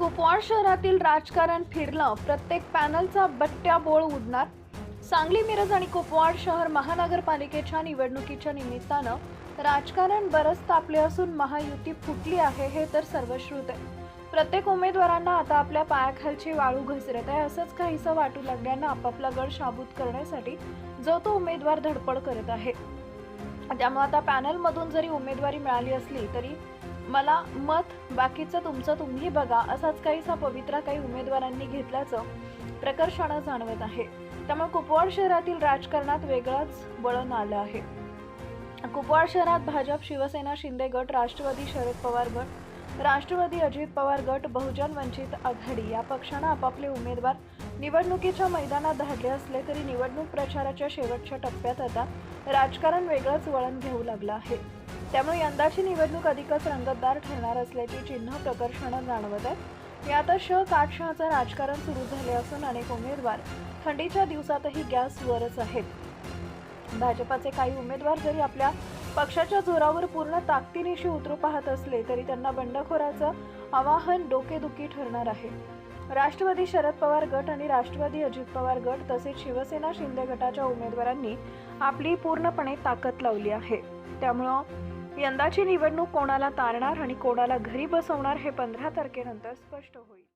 कुपवाड शहरातील राजकारण फिरलं. प्रत्येक पॅनलचा बट्ट्या बोळ उडणार. सांगली मिरज आणि कुपवाड शहर महानगरपालिकेच्या निवडणुकीच्या निमित्तानं राजकारण बरंच तापले असून महायुती फुटली आहे हे तर सर्वश्रुत आहे. प्रत्येक उमेदवारांना आता आपल्या पायाखालची वाळू घसरत आहे असंच काहीसं वाटू लागल्यानं आपापला गड शाबूत करण्यासाठी जो तो उमेदवार धडपड करत आहे. त्यामुळे आता पॅनलमधून जरी उमेदवारी मिळाली असली तरी मला मत बाकीचं तुमचं तुम्ही बघा असाच काहीसा पवित्रा काही उमेदवारांनी घेतल्याचं प्रकर्षानं जाणवत आहे. त्यामुळे कुपवाड शहरातील राजकारणात वेगळंच वळण आलं आहे. कुपवाड शहरात भाजप शिवसेना शिंदे गट राष्ट्रवादी शरद पवार गट राष्ट्रवादी अजित पवार गट बहुजन वंचित आघाडी या पक्षानं आपापले उमेदवार निवडणुकीच्या मैदानात धाडले असले तरी निवडणूक प्रचाराच्या शेवटच्या टप्प्यात आता राजकारण वेगळंच वळण घेऊ लागलं आहे. त्यामुळे यंदाची निवडणूक अधिकच रंगतदार ठरणार असल्याची चिन्ह प्रकर्षानं जाणवत आहे. यात श काटशहाचं राजकारण सुरू झाले असून अनेक उमेदवार थंडीच्या दिवसातही गॅसवरच आहेत. भाजपाचे काही उमेदवार जरी आपल्या पक्षाच्या जोरावर पूर्ण ताकदीनिशी उतरू पाहत असले तरी त्यांना बंडखोराचं आवाहन डोकेदुखी ठरणार आहे. राष्ट्रवादी शरद पवार गट आणि राष्ट्रवादी अजित पवार गट तसेच शिवसेना शिंदे गटाच्या उमेदवारांनी आपली पूर्णपणे ताकद लावली आहे. त्यामुळं यंदाची निवडणूक कोणाला तारणार आणि कोणाला घरी बसवणार हे पंधरा तारखेनंतर स्पष्ट होईल.